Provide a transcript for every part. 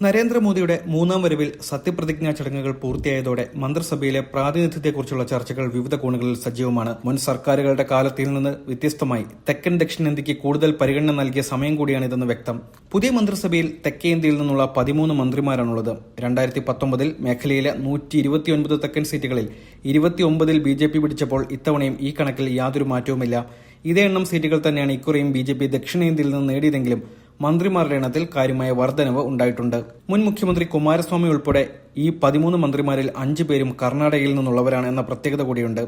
നരേന്ദ്രമോദിയുടെ മൂന്നാം വരവിൽ സത്യപ്രതിജ്ഞാ ചടങ്ങുകൾ പൂർത്തിയായതോടെ മന്ത്രിസഭയിലെ പ്രാതിനിധ്യത്തെക്കുറിച്ചുള്ള ചർച്ചകൾ വിവിധ കോണുകളിൽ സജീവമാണ്. മുൻ സർക്കാരുകളുടെ കാലത്തിൽ നിന്ന് വ്യത്യസ്തമായി തെക്കൻ ദക്ഷിണേന്ത്യയ്ക്ക് കൂടുതൽ പരിഗണന നൽകിയ സമയം കൂടിയാണിതെന്ന് വ്യക്തം. പുതിയ മന്ത്രിസഭയിൽ തെക്കേ ഇന്ത്യയിൽ നിന്നുള്ള പതിമൂന്ന് മന്ത്രിമാരാണുള്ളത്. രണ്ടായിരത്തി പത്തൊമ്പതിൽ മേഖലയിലെ നൂറ്റി ഇരുപത്തിയൊൻപത് തെക്കൻ സീറ്റുകളിൽ ഇരുപത്തിയൊമ്പതിൽ ബി ജെ പി പിടിച്ചപ്പോൾ ഇത്തവണയും ഈ കണക്കിൽ യാതൊരു മാറ്റവുമില്ല. ഇതേ എണ്ണം സീറ്റുകൾ തന്നെയാണ് ഇക്കുറിയും ബി ജെ പി ദക്ഷിണേന്ത്യയിൽ നിന്ന് നേടിയതെങ്കിലും മന്ത്രിമാരുടെ എണ്ണത്തിൽ കാര്യമായ വർധനവ് ഉണ്ടായിട്ടുണ്ട്. മുൻ മുഖ്യമന്ത്രി കുമാരസ്വാമി ഉൾപ്പെടെ ഈ പതിമൂന്ന് മന്ത്രിമാരിൽ അഞ്ചു പേരും കർണാടകയിൽ നിന്നുള്ളവരാണ് എന്ന പ്രത്യേകത കൂടിയുണ്ട്.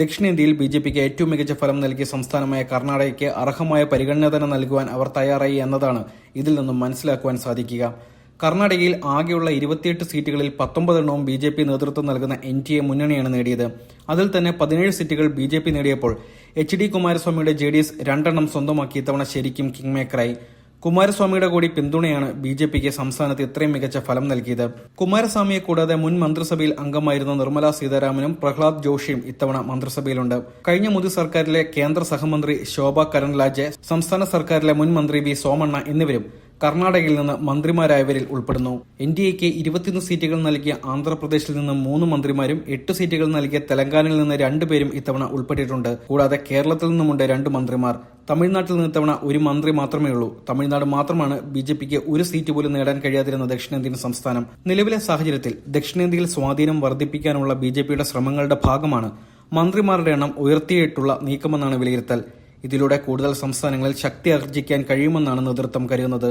ദക്ഷിണേന്ത്യയിൽ ബി ജെ പിക്ക് ഏറ്റവും മികച്ച ഫലം നൽകിയ സംസ്ഥാനമായ കർണാടകയ്ക്ക് അർഹമായ പരിഗണന തന്നെ നൽകുവാൻ അവർ തയ്യാറായി എന്നതാണ് ഇതിൽ നിന്നും മനസ്സിലാക്കുവാൻ സാധിക്കുക. കർണാടകയിൽ ആകെയുള്ള ഇരുപത്തിയെട്ട് സീറ്റുകളിൽ പത്തൊമ്പതെണ്ണവും ബി ജെ പി നേതൃത്വം നൽകുന്ന എൻ ടി എ മുന്നണിയാണ് നേടിയത്. അതിൽ തന്നെ പതിനേഴ് സീറ്റുകൾ ബി ജെ പി നേടിയപ്പോൾ എച്ച് ഡി കുമാരസ്വാമിയുടെ ജെ ഡി എസ് രണ്ടെണ്ണം സ്വന്തമാക്കി തവണ ശരിക്കും കിങ് മേക്കറായി കുമാരസ്വാമിയുടെ കൂടി പിന്തുണയാണ് ബി ജെ പിക്ക് സംസ്ഥാനത്ത് ഇത്രയും മികച്ച ഫലം നൽകിയത്. കുമാരസ്വാമിയെ കൂടാതെ മുൻ മന്ത്രിസഭയിൽ അംഗമായിരുന്ന നിർമ്മല സീതാരാമനും പ്രഹ്ലാദ് ജോഷിയും ഇത്തവണ മന്ത്രിസഭയിലുണ്ട്. കഴിഞ്ഞ മോദി സർക്കാരിലെ കേന്ദ്ര സഹമന്ത്രി ശോഭ കരൺലാജെ സംസ്ഥാന സർക്കാരിലെ മുൻ മന്ത്രി വി സോമണ്ണ എന്നിവരും കർണാടകയിൽ നിന്ന് മന്ത്രിമാരായവരിൽ ഉൾപ്പെടുന്നു. എൻ ഡി എക്ക് ഇരുപത്തിയൊന്ന് സീറ്റുകൾ നൽകിയ ആന്ധ്രാപ്രദേശിൽ നിന്ന് മൂന്ന് മന്ത്രിമാരും എട്ട് സീറ്റുകൾ നൽകിയ തെലങ്കാനയിൽ നിന്ന് രണ്ടുപേരും ഇത്തവണ ഉൾപ്പെട്ടിട്ടുണ്ട്. കൂടാതെ കേരളത്തിൽ നിന്നുമുണ്ട് രണ്ട് മന്ത്രിമാർ. തമിഴ്നാട്ടിൽ നിന്ന് ഇത്തവണ ഒരു മന്ത്രി മാത്രമേ ഉള്ളൂ തമിഴ്നാട് മാത്രമാണ് ബി ജെ പിക്ക് ഒരു സീറ്റ് പോലും നേടാൻ കഴിയാതിരുന്ന ദക്ഷിണേന്ത്യൻ സംസ്ഥാനം. നിലവിലെ സാഹചര്യത്തിൽ ദക്ഷിണേന്ത്യയിൽ സ്വാധീനം വർദ്ധിപ്പിക്കാനുള്ള ബി ജെ പിയുടെ ശ്രമങ്ങളുടെ ഭാഗമാണ് മന്ത്രിമാരുടെ എണ്ണം ഉയർത്തിയിട്ടുള്ള നീക്കമെന്നാണ് വിലയിരുത്തൽ. ഇതിലൂടെ കൂടുതൽ സംസ്ഥാനങ്ങളിൽ ശക്തി ആർജിക്കാൻ കഴിയുമെന്നാണ് നേതൃത്വം കരുതുന്നത്.